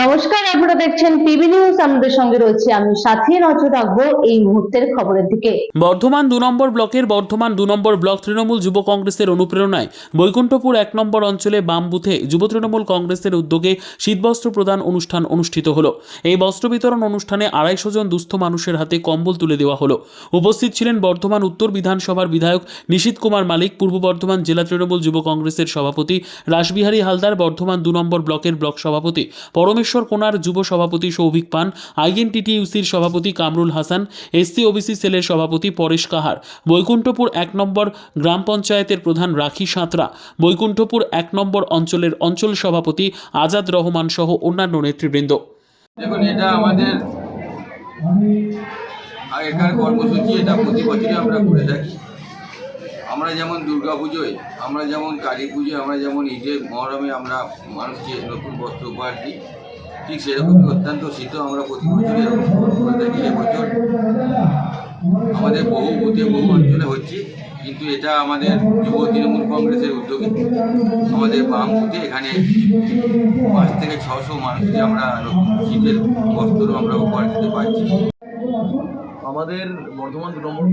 নমস্কার, আপনারা দেখছেন টিভি নিউজ আমাদের সঙ্গে রয়েছে আমি সাথী নজর রাখব এই মুহূর্তের খবরের দিকে। বর্ধমান দু নম্বর ব্লকের বর্ধমান দু নম্বর ব্লক তৃণমূল যুব কংগ্রেসের অনুপ্রেরণায় বৈকুণ্ঠপুর এক নম্বর অঞ্চলে বাম বুথে যুব তৃণমূল কংগ্রেসের উদ্যোগে শীতবস্ত্র প্রদান অনুষ্ঠান অনুষ্ঠিত হলো। এই বস্ত্র বিতরণ অনুষ্ঠানে আড়াইশো জন দুস্থ মানুষের হাতে কম্বল তুলে দেওয়া হলো। উপস্থিত ছিলেন বর্ধমান উত্তর বিধানসভার বিধায়ক নিশীত কুমার মালিক, পূর্ব বর্ধমান জেলা তৃণমূল যুব কংগ্রেসের সভাপতি রাসবিহারী হালদার, বর্ধমান দু নম্বর ব্লকের ব্লক সভাপতি পরমেশ্বর কোনার যুব সভাপতি সৌভিক পান আইএনটিটিইউসির সভাপতি কামরুল হাসান, এসসি ওবিসি সেলের সভাপতি পরেশ কাহার, বৈকুণ্ঠপুর এক নম্বর গ্রাম পঞ্চায়েতের প্রধান রাখি সাঁতরা, বৈকুণ্ঠপুর এক নম্বর অঞ্চলের অঞ্চল সভাপতি আজাদ রহমান সহ অন্যান্য নেতৃবৃন্দ। দেখুন, এটা আমাদের আগেকার কর্মসূচি, এটা প্রতি বছরই আমরা করে থাকি। আমরা যেমন দুর্গা পুজোয় আমরা যেমন কালী পুজোয় আমরা যেমন ঈদের মহরমে আমরা মানুষকে নতুন বস্ত্র উপহার দিই ঠিক সেরকমই অত্যন্ত শীত আমরা প্রতি বছর দেখি থাকি এবছর আমাদের বহু বুথে বহু অঞ্চলে হচ্ছে, কিন্তু এটা আমাদের যুব তৃণমূল কংগ্রেসের উদ্যোগে আমাদের বাম বুথে এখানে পাঁচ থেকে ছশো মানুষকে আমরা শীতের বস্ত্র আমরা উপহার দিতে পারছি। আমাদের বর্ধমান দু নম্বর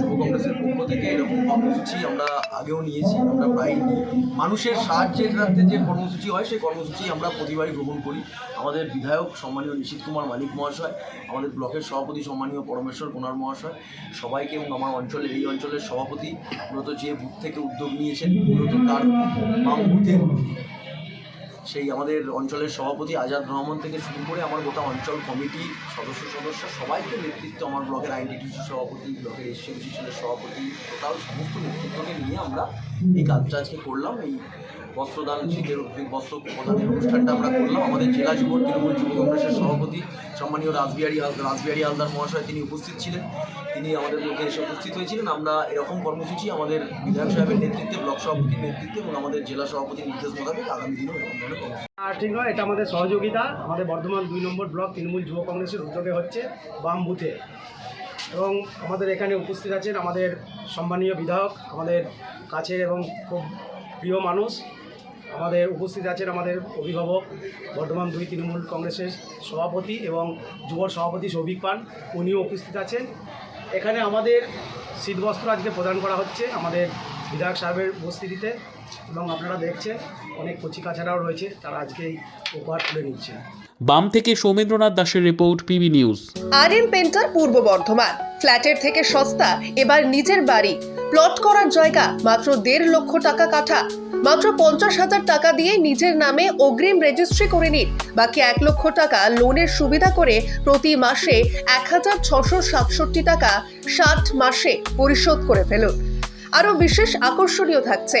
যুব কংগ্রেসের পক্ষ থেকে এরকম কর্মসূচি আমরা আগেও নিয়েছি, আমরা প্রায় মানুষের সাহায্যের রাখতে যে কর্মসূচি হয়, সেই কর্মসূচি আমরা প্রতিবারই গ্রহণ করি। আমাদের বিধায়ক সম্মানীয় নিশীত কুমার মালিক মহাশয়, আমাদের ব্লকের সভাপতি সম্মানীয় পরমেশ্বর কোনার মহাশয়, সবাইকে এবং আমার অঞ্চলের, এই অঞ্চলের সভাপতি, মূলত যে বুথ থেকে উদ্যোগ নিয়েছেন, মূলত তার বাম বুথের সেই আমাদের অঞ্চলের সভাপতি আজাদ রহমান থেকে শুরু করে আমার গোটা অঞ্চল কমিটি, সদস্য সদস্য, সবাইকে নেতৃত্ব আমার ব্লকের আইনটিটিসি সভাপতি, ব্লকের এসসিএমসি সেলের সভাপতি, টোটাল সমস্ত নেতৃত্বকে নিয়ে আমরা এই কাজটা আজকে করলাম। এই বস্ত্রদান শীতের বস্ত্র প্রদানের অনুষ্ঠানটা আমরা করলাম। আমাদের জেলা যুব, তৃণমূল যুব কংগ্রেসের সভাপতি, সম্মানীয় রাসবিহারী রাসবিহারী হালদার মহাশয় তিনি উপস্থিত ছিলেন। তিনি আমাদের মধ্যে এসে উপস্থিত হয়েছিলেন। আমরা এরকম কর্মসূচি আমাদের বিধায়ক সাহেবের নেতৃত্বে, ব্লক সভাপতির নেতৃত্বে এবং আমাদের জেলা সভাপতির নির্দেশ মোতাবেক আগামী দিনেও এরকম ঠিক নয়, এটা আমাদের সহযোগিতা। আমাদের বর্ধমান দুই নম্বর ব্লক তৃণমূল যুব কংগ্রেসের উদ্যোগে হচ্ছে বাম বুথে। এবং আমাদের এখানে উপস্থিত আছেন আমাদের সম্মানীয় বিধায়ক, আমাদের কাছের এবং খুব প্রিয় মানুষ, আমাদের উপস্থিত আছেন আমাদের অভিভাবক, বর্ধমান দুই তৃণমূল কংগ্রেসের সভাপতি এবং যুব সভাপতি সৌভিক পান উনিও উপস্থিত আছেন। এখানে আমাদের শীতবস্ত্র আজকে প্রদান করা হচ্ছে আমাদের বিধায়ক সাহেবের উপস্থিতিতে। এবং আপনারা দেখছেন অনেক কচিকাছাড়াও রয়েছে তারা আজকে এই উপহার তুলে নিচ্ছে। বাম থেকে সৌমেন্দ্রনাথ দাসের report PB news. R N painter Purba Bardhaman. ফ্ল্যাটের থেকে সস্তা এবার নিজের বাড়ি। প্লট করার জায়গা মাত্র দেড় লক্ষ টাকা কাঠা। মাত্র পঞ্চাশ হাজার টাকা দিয়ে নিজের নামে অগ্রিম রেজিস্ট্রি করে নিন। বাকি এক লক্ষ টাকা লোনের সুবিধা করে প্রতি মাসে এক হাজার ছশো সাতষট্টি টাকা ষাট মাসে পরিশোধ করে ফেলুন। আরও বিশেষ আকর্ষণীয় থাকছে